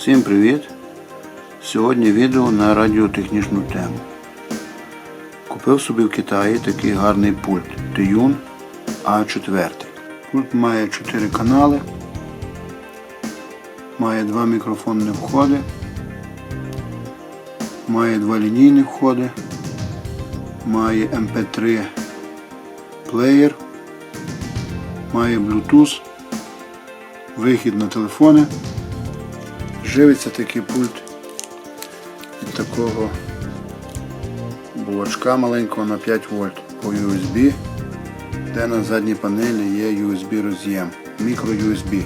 Всім привіт! Сьогодні відео на радіотехнічну тему. Купив собі в Китаї такий гарний пульт Tiyun A4. Пульт має 4 канали, має два мікрофонні входи, має два лінійні входи, має MP3 плеєр, має Bluetooth, вихід на телефони. Живиться такий пульт від такого блочка маленького на 5 вольт по USB, де на задній панелі є USB роз'єм, мікро USB.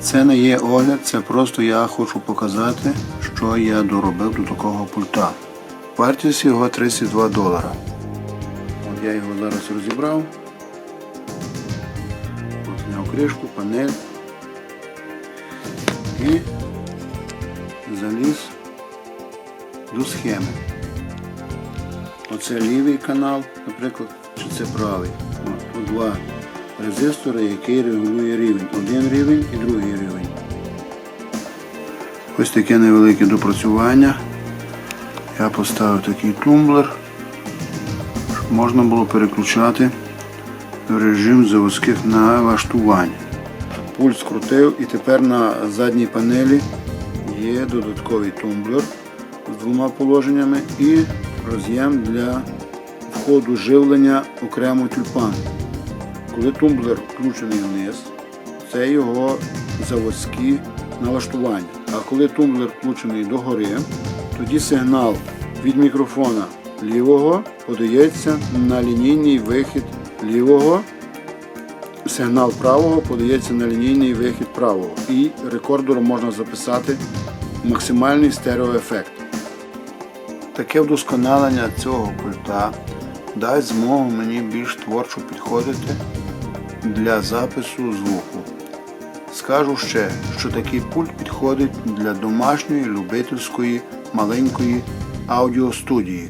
Це не є огляд, це просто я хочу показати, що я доробив до такого пульта. Вартість його 32 долара. От я його зараз розібрав. От зняв кришку, панель і заліз до схеми. Оце лівий канал, наприклад, чи це правий. От, тут два резистори, який регулює рівень. Один рівень і другий рівень. Ось таке невелике допрацювання. Я поставив такий тумблер, щоб можна було переключати режим заводських налаштувань. Пульт скрутив і тепер на задній панелі є додатковий тумблер з двома положеннями і роз'єм для входу живлення окремо тюльпан. Коли тумблер включений вниз, це його заводські налаштування. А коли тумблер включений догори, тоді сигнал від мікрофона лівого подається на лінійний вихід лівого сигнал правого подається на лінійний вихід правого. І рекордером можна записати максимальний стереоефект. Таке вдосконалення цього пульта дасть змогу мені більш творчо підходити для запису звуку. Скажу ще, що такий пульт підходить для домашньої любительської маленької аудіостудії.